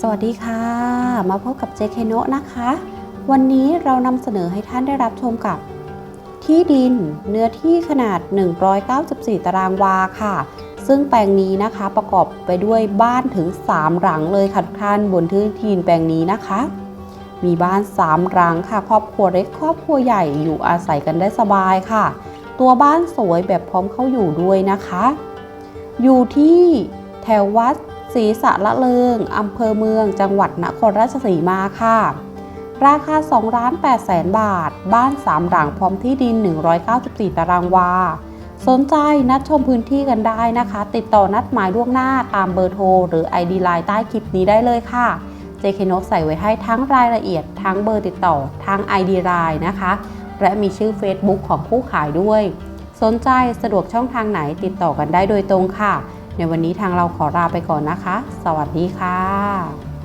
สวัสดีค่ะ มาพบกับเจเคโนะนะคะ วันนี้เรานำเสนอให้ท่านได้รับชมกับ ที่ดินเนื้อที่ขนาด 194 ตารางวาค่ะ ซึ่งแปลงนี้นะคะประกอบไปด้วยบ้านถึง 3 หลังเลยค่ะทุกท่านบนพื้นที่แปลงนี้นะคะ มีบ้าน 3 หลังค่ะ ครอบครัวเล็กครอบครัวใหญ่อยู่อาศัยกันได้สบายค่ะ ตัวบ้านสวยแบบพร้อมเข้าอยู่ด้วยนะคะ อยู่ที่แถววัด ศรีสะละเริงอำเภอเมือง จังหวัดนครราชสีมาค่ะ ราคา2ล้าน8แสนบาท บ้าน 3 หลังพร้อมที่ดิน 194 ตารางวา สนใจนัดชมพื้นที่กันได้นะคะ ติดต่อนัดหมายล่วงหน้าตามเบอร์โทร หรือ ID ไลน์ใต้คลิปนี้ได้เลยค่ะ JK นกใส่ไว้ให้ทั้งรายละเอียด ทั้งเบอร์ติดต่อ ทั้ง ID ไลน์นะคะ และมีชื่อ Facebook ของผู้ขายด้วย สนใจสะดวกช่องทางไหนติดต่อกันได้โดยตรงค่ะ ในวันนี้ทางเราขอลาไปก่อนนะคะ สวัสดีค่ะ